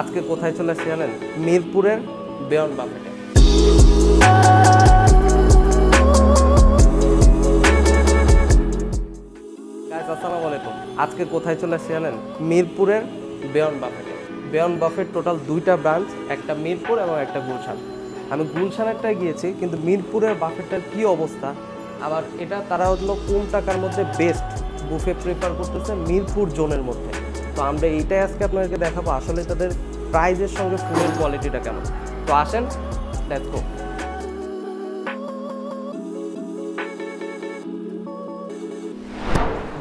আজকে কোথায় চলে এসেছি জানেন? মিরপুরের বেয়ন বাফেটে আসসালামু আলাইকুম। আজকে কোথায় চলে এসেছি জানেন? মিরপুরের বেয়ন বাফেটে বেয়ন বাফেট টোটাল দুইটা ব্রাঞ্চ একটা মিরপুর এবং একটা গুলশান। আমি গুলশানেরটায় গিয়েছি, কিন্তু মিরপুরের বাফেটটার কি অবস্থা? আবার এটা তারা হলো কোন টাকার মধ্যে বেস্ট বুফে প্রেফার করতেছে মিরপুর জোনের মধ্যে। তো আমরা এইটাই আজকে আপনাদেরকে দেখাবো। আসলে তাদের প্রাইজের সঙ্গে ফুডের কোয়ালিটিটা কেমন? তো আসেন গো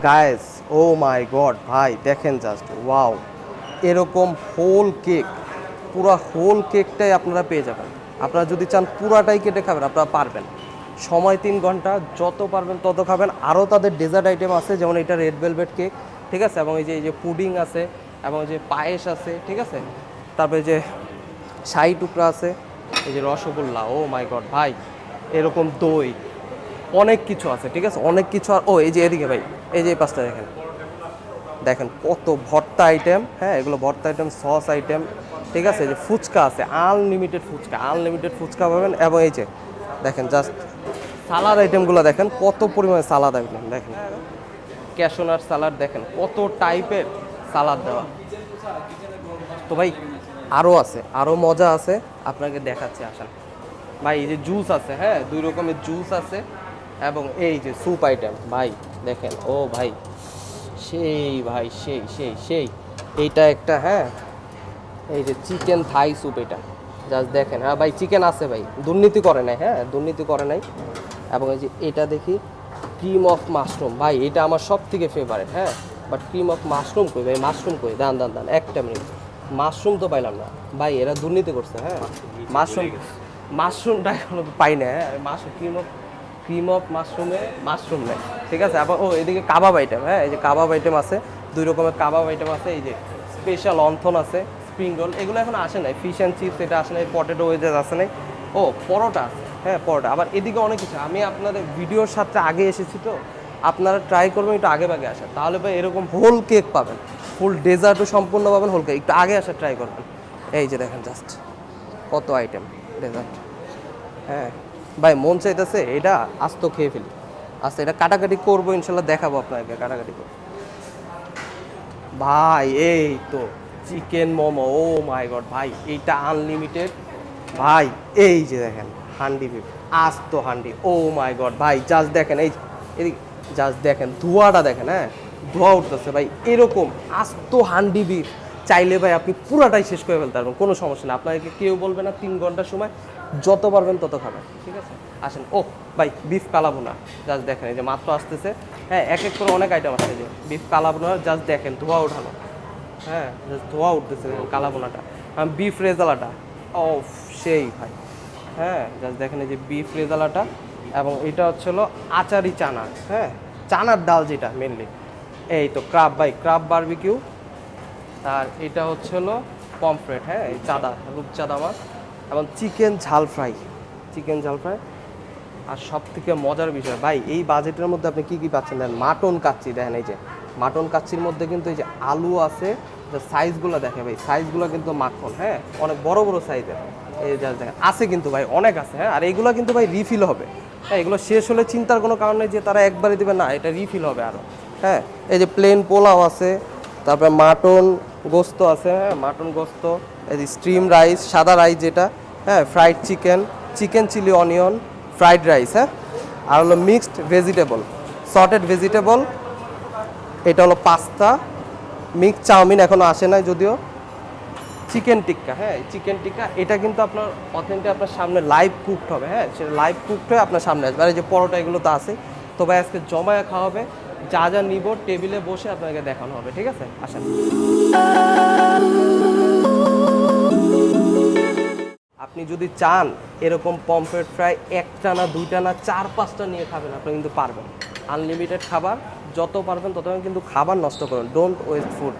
গায়েস ও মাই গড ভাই, দেখেন জাস্ট ওয়াও এরকম হোল কেক পুরো হোল কেকটাই আপনারা পেয়ে যাবেন। আপনারা যদি চান পুরাটাই কেটে খাবেন, আপনারা পারবেন। সময় তিন ঘণ্টা, যত পারবেন তত খাবেন। আরও তাদের ডেজার্ট আইটেম আছে, যেমন এটা রেড ভেলভেট কেক ঠিক আছে? এবং এই যে এই যে পুডিং আছে, এবং যে পায়েস আছে, ঠিক আছে? তারপরে যে শাহি টুকরা আছে, এই যে রসগোল্লা, ও মাই গড ভাই, এরকম দই, অনেক কিছু আছে, ঠিক আছে? অনেক কিছু আর, ও, এই যে এদিকে ভাই, এই যে পাঁচটা দেখেন। দেখেন কত ভর্তা আইটেম হ্যাঁ? এগুলো ভর্তা আইটেম সস আইটেম ঠিক আছে? যে ফুচকা আছে আনলিমিটেড ফুচকা আনলিমিটেড ফুচকা পাবেন, এবং এই যে, দেখেন জাস্ট সালাদ আইটেমগুলো দেখেন, কত পরিমাণে সালাদ আইটেম দেখেন। ক্যাশোনার সালাড দেখেন, কত টাইপের সালাদ দেওয়া। তো ভাই আরও আছে আরও মজা আছে, আপনাকে দেখাচ্ছে আসেন। ভাই, এই যে জুস আছে হ্যাঁ দুই রকমের জুস আছে, এবং এই যে স্যুপ আইটেম ভাই, দেখেন, ও ভাই, সেই ভাই, সেই সেই সেই এইটা একটা হ্যাঁ এই যে চিকেন থাই স্যুপ এটা জাস্ট দেখেন হ্যাঁ ভাই চিকেন আছে ভাই, দুর্নীতি করে নাই হ্যাঁ দুর্নীতি করে নাই, এবং এই যে এটা দেখি ক্রিম অফ মাশরুম ভাই, এটা আমার সব থেকে ফেভারেট হ্যাঁ? বাট ক্রিম অফ মাশরুম কই ভাই? মাশরুম কই? দান দান দান একটা মিনিট মাশরুম তো পাইলাম না। ভাই, এরা দুর্নীতি করছে হ্যাঁ? মাশরুম মাশরুমটা এখনও পাই না mushroom cream of cream of মাশরুমে mushroom নেই। ঠিক আছে? আবার, ও, এদিকে কাবাব আইটেম হ্যাঁ? এই যে কাবাব আইটেম আছে, দুই রকমের কাবাব আইটেম আছে, এই যে স্পেশাল অন্থন আছে স্প্রিং রোল এগুলো এখন আসে নাই। ফিশ অ্যান্ড চিপস এটা আসে নাই পটেটো ওয়েজেস আসে নাই। ও, পরোটা আছে। হ্যাঁ পরোটা। আবার এদিকে অনেক কিছু। আমি আপনাদের ভিডিওর সাথে আগে এসেছি তো। আপনারা ট্রাই করবেন একটু আগে ভাগে আসা। তাহলে ভাই এরকম হোল কেক পাবেন। ফুল ডেজার্টও সম্পূর্ণ পাবেন হোল কেক একটু আগে আসা ট্রাই করবেন। এই যে দেখেন জাস্ট কত আইটেম ডেজার্ট হ্যাঁ ভাই মন চাইতেছে এটা আস্ত খেয়ে ফেলি। আস্তে, এটা কাটাকাটি করব, ইনশাল্লাহ দেখাবো আপনাকে কাটাকাটি করব ভাই, এই তো chicken momo. Oh my god ভাই, এইটা আনলিমিটেড ভাই, এই যে দেখেন। হান্ডি বিফ আস্ত হান্ডি। ও মাই গড, ভাই জাস্ট দেখেন, এই এদিক জাস্ট দেখেন, ধোঁয়াটা দেখেন হ্যাঁ? ধোঁয়া উঠতেছে, ভাই, এরকম আস্ত হান্ডি বিফ। চাইলে ভাই, আপনি পুরাটাই শেষ করে ফেলতে পারবেন, কোনো সমস্যা নেই। আপনাকে কেউ বলবে না, তিন ঘণ্টার সময়, যত পারবেন তত খাবেন, ঠিক আছে? আসেন ও ভাই, বিফ কালাবোনা জাস্ট দেখেন, এই যে মাত্র আসতেছে। হ্যাঁ এক এক করে অনেক আইটেম আছে যে, বিফ কালাবোনা জাস্ট দেখেন, ধোঁয়া উঠানো হ্যাঁ ধোঁয়া উঠতেছে কালাবোনাটা বিফ রেজালাটা ও সেই, ভাই। হ্যাঁ জাস্ট দেখেন এই যে বিফ রেজালাটা এবং এটা হচ্ছে হলো আচারি চানা হ্যাঁ চানার ডাল যেটা মেনলি এই তো ক্রাব বাই ক্রাব বারবিকিউ আর এটা হচ্ছে হলো পমফ্রেট হ্যাঁ এই চাদা রূপচাঁদা মাছ এবং চিকেন ঝাল ফ্রাই চিকেন ঝাল ফ্রাই আর সব থেকে মজার বিষয়, ভাই, এই বাজেটের মধ্যে আপনি কি কি পাচ্ছেন? দেখেন মাটন কাচ্চি, দেখেন এই যে। মাটন কাচ্চির মধ্যে কিন্তু এই যে আলু আছে সাইজগুলো দেখে ভাই সাইজগুলো কিন্তু মাখন হ্যাঁ অনেক বড় বড় সাইজের এই যা, দেখেন, আছে কিন্তু ভাই, অনেক আছে হ্যাঁ? আর এইগুলো কিন্তু ভাই রিফিল হবে। হ্যাঁ এগুলো শেষ হলে চিন্তার কোনো কারণ নেই যে তারা একবারে দেবে, না, এটা রিফিল হবে আরও হ্যাঁ এই যে প্লেন পোলাও আছে, তারপরে মাটন গোস্ত আছে হ্যাঁ মাটন গোস্ত, এই যে স্ট্রিম রাইস সাদা রাইস যেটা হ্যাঁ fried chicken chicken chili onion fried rice হ্যাঁ? আর হলো মিক্সড ভেজিটেবল সর্টেড ভেজিটেবল এটা হলো পাস্তা মিক্স চাউমিন এখনও আসে নাই যদিও। চিকেন টিক্কা হ্যাঁ চিকেন টিক্কা, এটা কিন্তু আপনার অথেন্টিক আপনার সামনে লাইভ কুকড হবে হ্যাঁ সেটা লাইভ কুকড হয়ে আপনার সামনে আসবে। আর এই যে পরোটা এগুলো তো আছে তো ভাই, আজকে জমায়ে খাওয়া হবে, যা যা নিব টেবিলে বসে আপনাকে দেখানো হবে, ঠিক আছে? আসেন। আপনি যদি চান এরকম পমফ্রেট ফ্রাই একটা না দুইটা না চার পাঁচটা নিয়ে খাবেন, আপনি কিন্তু পারবেন। আনলিমিটেড খাবার, যত পারবেন তত কিন্তু খাবার নষ্ট করুন ডোন্ট ওয়েস্ট ফুড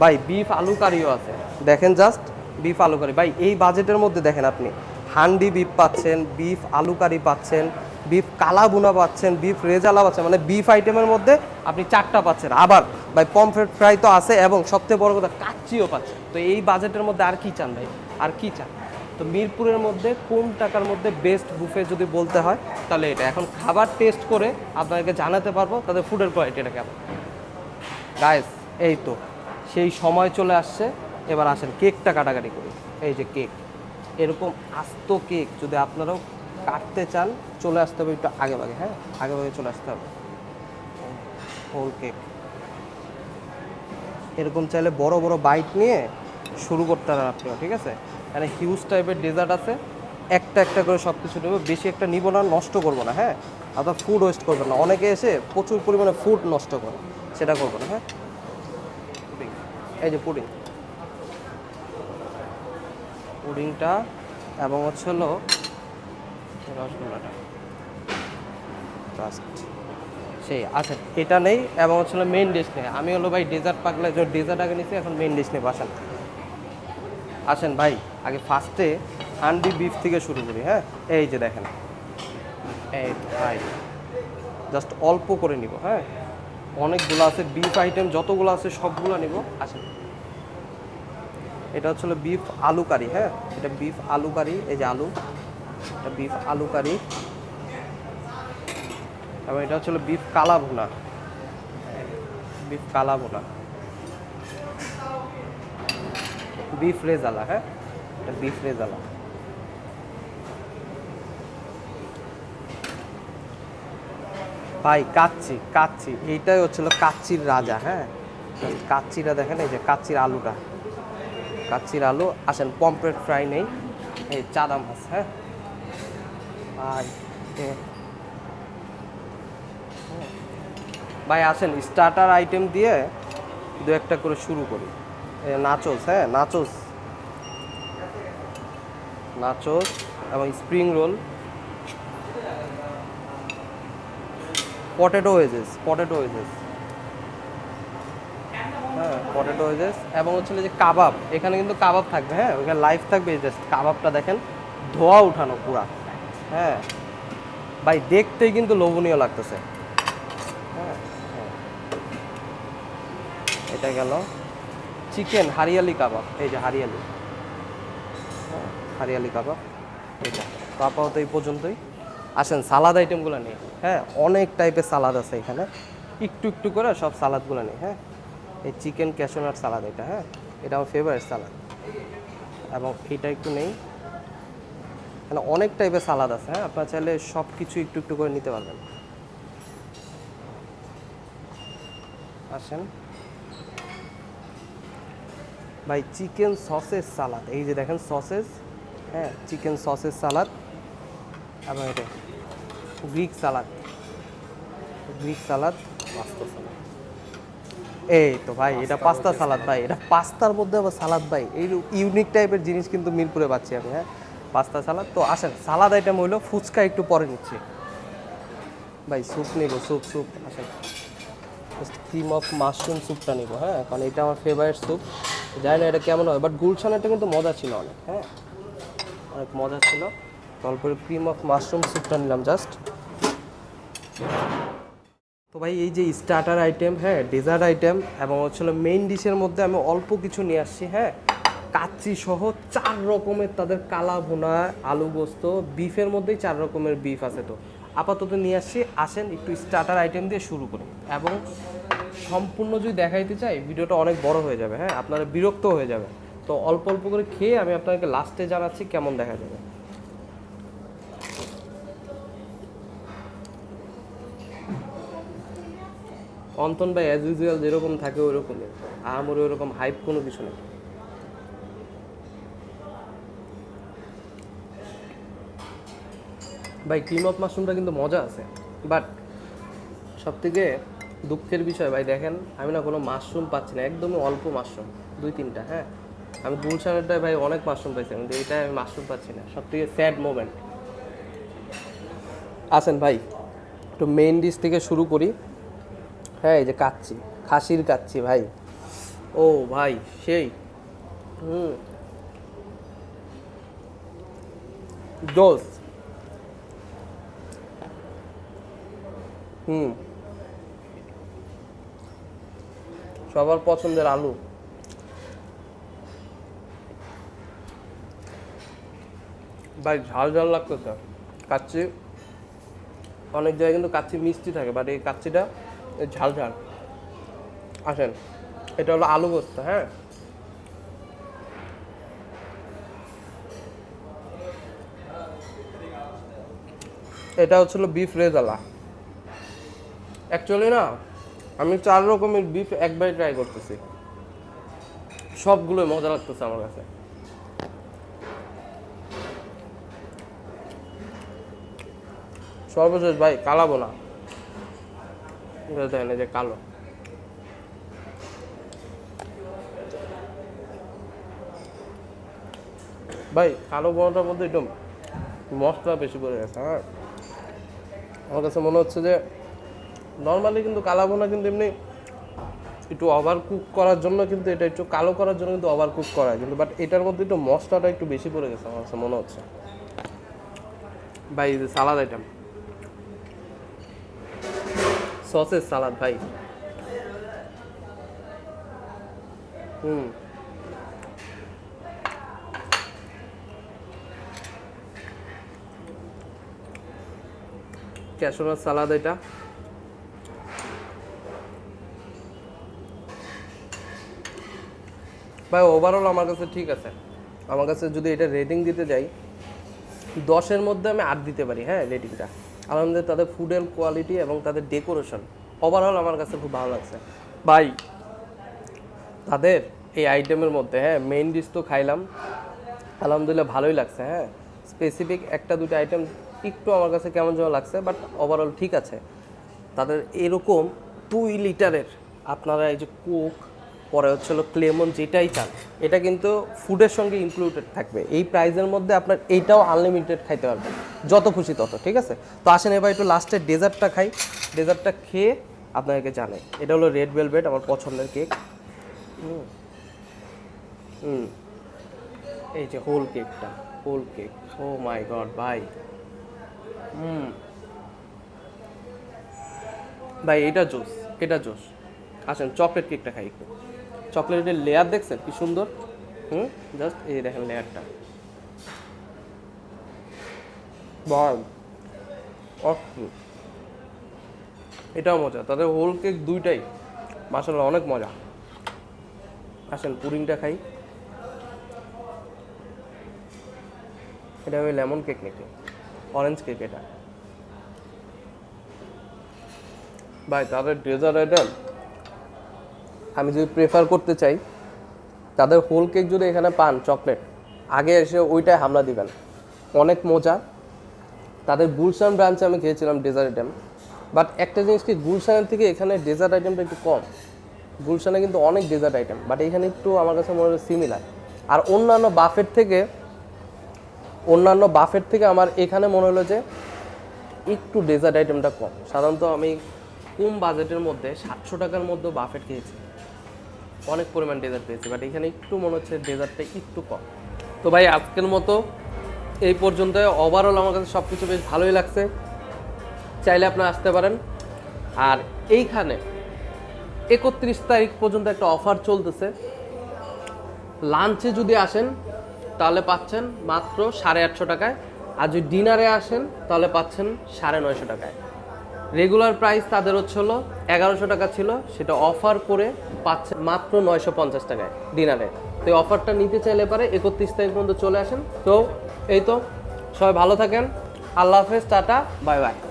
ভাই বিফ আলু কারিও আছে। দেখেন জাস্ট বিফ আলু কারি ভাই, এই বাজেটের মধ্যে দেখেন আপনি। হান্ডি বিফ পাচ্ছেন বিফ আলু কারি পাচ্ছেন বিফ কালা বুনা পাচ্ছেন বিফ রেজালা পাচ্ছেন। মানে বিফ আইটেমের মধ্যে আপনি চারটা পাচ্ছেন। আবার, ভাই পমফ্রেট ফ্রাই তো আছে এবং সবচেয়ে বড় কথা, কাচ্চিও পাচ্ছেন। তো এই বাজেটের মধ্যে আর কি চান ভাই? আর কি চান? তো মিরপুরের মধ্যে কোন টাকার মধ্যে বেস্ট বুফে যদি বলতে হয়, তাহলে এটা। এখন খাবার টেস্ট করে আপনাদেরকে জানাতে পারব তাদের ফুডের কোয়ালিটিটা কেমন। গাইস এই তো। সেই সময় চলে আসছে। এবার আসেন কেকটা কাটাকাটি করি। এই যে কেক, এরকম আস্ত কেক যদি আপনারাও কাটতে চান, চলে আসতে হবে একটু আগে ভাগে হ্যাঁ? আগে ভাগে চলে আসতে হবে। হোল কেক এরকম চাইলে বড় বড় বাইট নিয়ে শুরু করতে পারেন আপনিও, ঠিক আছে? এখানে হিউজ টাইপের ডেজার্ট আছে। একটা একটা করে সব কিছু নেব। বেশি একটা নিব না, নষ্ট করব না হ্যাঁ? আপনার ফুড ওয়েস্ট করবেন না। অনেকে এসে প্রচুর পরিমাণে ফুড নষ্ট করে, সেটা করব না হ্যাঁ? এই যে পুডিং। পুডিংটা এবং হচ্ছে হলো রসগোল্লাটা। সেই আচ্ছা এটা নেই এবং হচ্ছে হলো মেইন ডিশ নেই। আমি হলো ভাই ডেজার্ট পাকলে যে ডেজার্ট আগে নিচ্ছি এখন মেন ডিশ নেই আসেন আসেন ভাই, আগে ফার্স্টে হান্ডি বিফ থেকে শুরু করি হ্যাঁ? এই যে দেখেন। এই ভাই জাস্ট অল্প করে নিব হ্যাঁ? অনেকগুলো আছে বিফ আইটেম যতগুলো আছে সবগুলো নিব। আসেন এটা হচ্ছে বিফ আলু কারি হ্যাঁ? এটা বিফ আলু কারি, এই যে আলু। এটা বিফ আলু কারি। এবং এটা হচ্ছে বিফ কালা ভুনা। বিফ কালা ভুনা। বিফ রেজালা হ্যাঁ? এটা বিফ রেজালা। ভাই, কাচ্চি কাচ্চি। এইটাই হচ্ছিল কাচ্চির রাজা হ্যাঁ? কাচ্চিটা দেখেন, এই যে কাচ্চির আলুটা। কাচ্চির আলু, আসেন পমপ্লেট ফ্রাই নেই। এই চাদা মাছ হ্যাঁ? ভাই। ভাই, আসেন স্টার্টার আইটেম দিয়ে দু একটা করে শুরু করি। নাচোস হ্যাঁ নাচোস নাচোস এবং spring roll potato wedges potato wedges হ্যাঁ পটেটো ওয়েজেস এবং হচ্ছে যে কাবাব এখানে কিন্তু কাবাব থাকবে হ্যাঁ ওখানে লাইভ থাকবে জাস্ট কাবাবটা দেখেন ধোয়া উঠানো পুরা। হ্যাঁ ভাই দেখতেই কিন্তু লোভনীয় লাগতেছে। হ্যাঁ হ্যাঁ। এটা গেল চিকেন হারিয়ালি কাবাব এই যে হারিয়ালি। হ্যাঁ, হারিয়ালি কাবাব এটা তো আপাতত এই পর্যন্তই। আসেন, সালাদ আইটেমগুলো নিয়ে হ্যাঁ অনেক টাইপের সালাদ আছে এখানে। একটু একটু করে সব সালাদগুলো নিই হ্যাঁ। এই চিকেন ক্যাশোনাট সালাদ এটা হ্যাঁ। এটা আমার ফেভারিট সালাদ। এবং এটা একটু নেই। এখানে অনেক টাইপের সালাদ আছে হ্যাঁ। আপনার চাইলে সব কিছু একটু একটু করে নিতে পারবেন। আসেন। ভাই চিকেন সসেস সালাদ। এই যে দেখেন সসেস হ্যাঁ চিকেন সসেস সালাদ। এবং এটা Greek salad. Greek salad. Pasta salad. এই তো ভাই এটা পাস্তা সালাদ ভাই এটা পাস্তার মধ্যে আবার সালাদ ভাই এই ইউনিক টাইপের জিনিস কিন্তু মিরপুরে পাচ্ছি আমি হ্যাঁ? Pasta salad. তো আসেন সালাদ আইটেম হইল ফুচকা একটু পরে নিচ্ছি। ভাই স্যুপ নিব স্যুপ স্যুপ আসেন। ক্রিম অফ মাশরুম স্যুপটা নিব হ্যাঁ? কারণ এটা আমার ফেভারিট স্যুপ জানি না এটা কেমন হয় বাট গুলশানেরটা কিন্তু মজা ছিল অনেক হ্যাঁ? অনেক মজা ছিল। তারপরে ক্রিম অফ মাশরুম স্যুপটা নিলাম জাস্ট তো ভাই, এই যে স্টার্টার আইটেম হ্যাঁ ডেজার্ট আইটেম এবং হচ্ছিল মেইন ডিশের মধ্যে আমি অল্প কিছু নিয়ে আসছি হ্যাঁ। কাচ্চি সহ চার রকমের তাদের কালা ভুনা, আলু গোস্ত বিফের মধ্যেই চার রকমের বিফ আছে তো। আপাতত নিয়ে আসছি, আসেন, একটু স্টার্টার আইটেম দিয়ে শুরু করি। এবং সম্পূর্ণ যদি দেখাইতে চাই, ভিডিওটা অনেক বড় হয়ে যাবে হ্যাঁ আপনারা বিরক্ত হয়ে যাবে তো অল্প অল্প করে খেয়ে আমি আপনাদেরকে লাস্টে জানাচ্ছি কেমন দেখা যাবে। অন্তন ভাই অ্যাজ ইউজুয়াল যেরকম থাকে ওরকমই। আমার ওরকম হাইপ কোনো কিছু নেই। ভাই ক্রিম অফ মাশরুমটা কিন্তু মজা আছে। বাট সব থেকে দুঃখের বিষয়, ভাই, দেখেন, আমি না কোনো মাশরুম পাচ্ছি না, একদমই অল্প মাশরুম দুই তিনটা হ্যাঁ? আমি গুলশানেরটায় ভাই অনেক মাশরুম পাইছি, কিন্তু এটাই আমি মাশরুম পাচ্ছি না সব থেকে স্যাড মোমেন্ট আসেন ভাই, একটু মেইন ডিশ থেকে শুরু করি। হ্যাঁ এই যে কাচ্ছি খাসির কাচ্ছি ভাই। ও ভাই সেই। হুম। দোস হুম। সবার পছন্দের আলু। ভাই ঝাল ঝাল লাগতেছে। কাচ্চি অনেক জায়গায় কিন্তু কাচ্চি মিষ্টি থাকে বাট এই কাচ্চিটা ঝাল ঝাল। আসেন, এটা হলো আলু ভর্তা হ্যাঁ? এটা হচ্ছিল বিফ রেজালা। অ্যাকচুয়ালি না, আমি চার রকমের বিফ একবারে ট্রাই করতেছি। সবগুলোই মজা লাগতেছে আমার কাছে। সর্বশেষ ভাই কালাবো না দেখেন যে কালো। ভাই, কালো বড়টার মধ্যে একটু মশলা বেশি পড়ে গেছে হ্যাঁ? আমার কাছে মনে হচ্ছে যে নর্মালি কিন্তু কালা বোনা কিন্তু এমনি একটু ওভার কুক করার জন্য কিন্তু এটা একটু কালো করার জন্য কিন্তু ওভার কুক করা কিন্তু বাট এটার মধ্যে একটু মশলাটা একটু বেশি পড়ে গেছে, আমার কাছে মনে হচ্ছে। ভাই যে সালাদ আইটেম সসেস সালাদ, ভাই। হুম। ক্যাশোনার সালাদ এটা। ভাই ওভারঅল আমার কাছে ঠিক আছে। আমার কাছে যদি এটা রেটিং দিতে যাই, দশের মধ্যে আমি আট দিতে পারি হ্যাঁ রেটিংটা আলহামদুলিল্লাহ তাদের ফুডের কোয়ালিটি এবং তাদের ডেকোরেশন ওভারঅল আমার কাছে খুব ভালো লাগছে। ভাই তাদের এই আইটেমের মধ্যে হ্যাঁ মেইন ডিশ তো খাইলাম। আলহামদুলিল্লাহ ভালোই লাগছে হ্যাঁ। স্পেসিফিক একটা দুটো আইটেম একটু আমার কাছে কেমন যেন লাগছে বাট ওভারঅল ঠিক আছে। তাদের এরকম দুই লিটারের আপনারা এই যে কোক পরে হচ্ছে হলো ক্লেমন যেটাই চান এটা কিন্তু ফুডের সঙ্গে ইনক্লুডেড থাকবে। এই প্রাইজের মধ্যে আপনার এইটাও আনলিমিটেড খাইতে পারবেন। যত খুশি তত, ঠিক আছে? তো আসেন এবার একটু লাস্টে ডেজার্টটা খাই। ডেজার্টটা খেয়ে আপনাদেরকে জানে এটা হলো রেড ভেলভেট আমার পছন্দের কেক হুম। এই যে হোল কেকটা whole cake oh my god ভাই। হুম। ভাই, এটা জোস এটা জোস। আসেন চকলেট কেকটা খাই একটু। চকলেটের লেয়ার দেখছেন? কি সুন্দর। হুম? জাস্ট এই দেখেন লেয়ারটা বল অদ্ভুত এটাও মজা। তাদের হোল কেক দুইটাই মাসাল্লাহ অনেক মজা। আসেন, পুডিংটা খাই। এটা আমি লেমন কেক নাকি অরেঞ্জ কেক এটা। ভাই, তাদের ডেজার্ট আইটেম আমি যদি প্রেফার করতে চাই, তাদের হোল কেক যদি এখানে পান চকলেট আগে এসে ওইটাই হামলা দিবেন। অনেক মজা। তাদের গুলশান ব্রাঞ্চে আমি খেয়েছিলাম ডেজার্ট আইটেম বাট একটা জিনিস কি, গুলশানের থেকে এখানে ডেজার্ট আইটেমটা একটু কম। গুলশানে কিন্তু অনেক ডেজার্ট আইটেম বাট এখানে একটু আমার কাছে মনে হয় সিমিলার আর অন্যান্য বাফের থেকে, অন্যান্য বাফের থেকে আমার এখানে মনে হলো যে একটু ডেজার্ট আইটেমটা কম। সাধারণত আমি কম বাজেটের মধ্যে সাতশো টাকার মধ্যে বাফেট খেয়েছি। অনেক পরিমাণ ডেজার্ট পেয়েছি বাট এখানে একটু মনে হচ্ছে ডেজার্টটা একটু কম। তো ভাই, আজকের মতো এই পর্যন্ত ওভারঅল আমার কাছে সব কিছু বেশ ভালোই লাগছে। চাইলে আপনারা আসতে পারেন। আর এইখানে একত্রিশ তারিখ পর্যন্ত একটা অফার চলতেছে। লাঞ্চে যদি আসেন, তাহলে পাচ্ছেন মাত্র সাড়ে আটশো টাকায়। আর যদি ডিনারে আসেন, তাহলে পাচ্ছেন সাড়ে নয়শো টাকায়। রেগুলার প্রাইস তাদের হচ্ছে হলো এগারোশো টাকা ছিল। সেটা অফার করে পাচ্ছেন মাত্র নয়শো পঞ্চাশ টাকায় ডিনারে তো অফারটা নিতে চাইলে পারে, একত্রিশ তারিখ পর্যন্ত চলে আসেন। তো এই তো, সবাই ভালো থাকেন। আল্লাহ হাফেজ, টাটা, বাই বাই।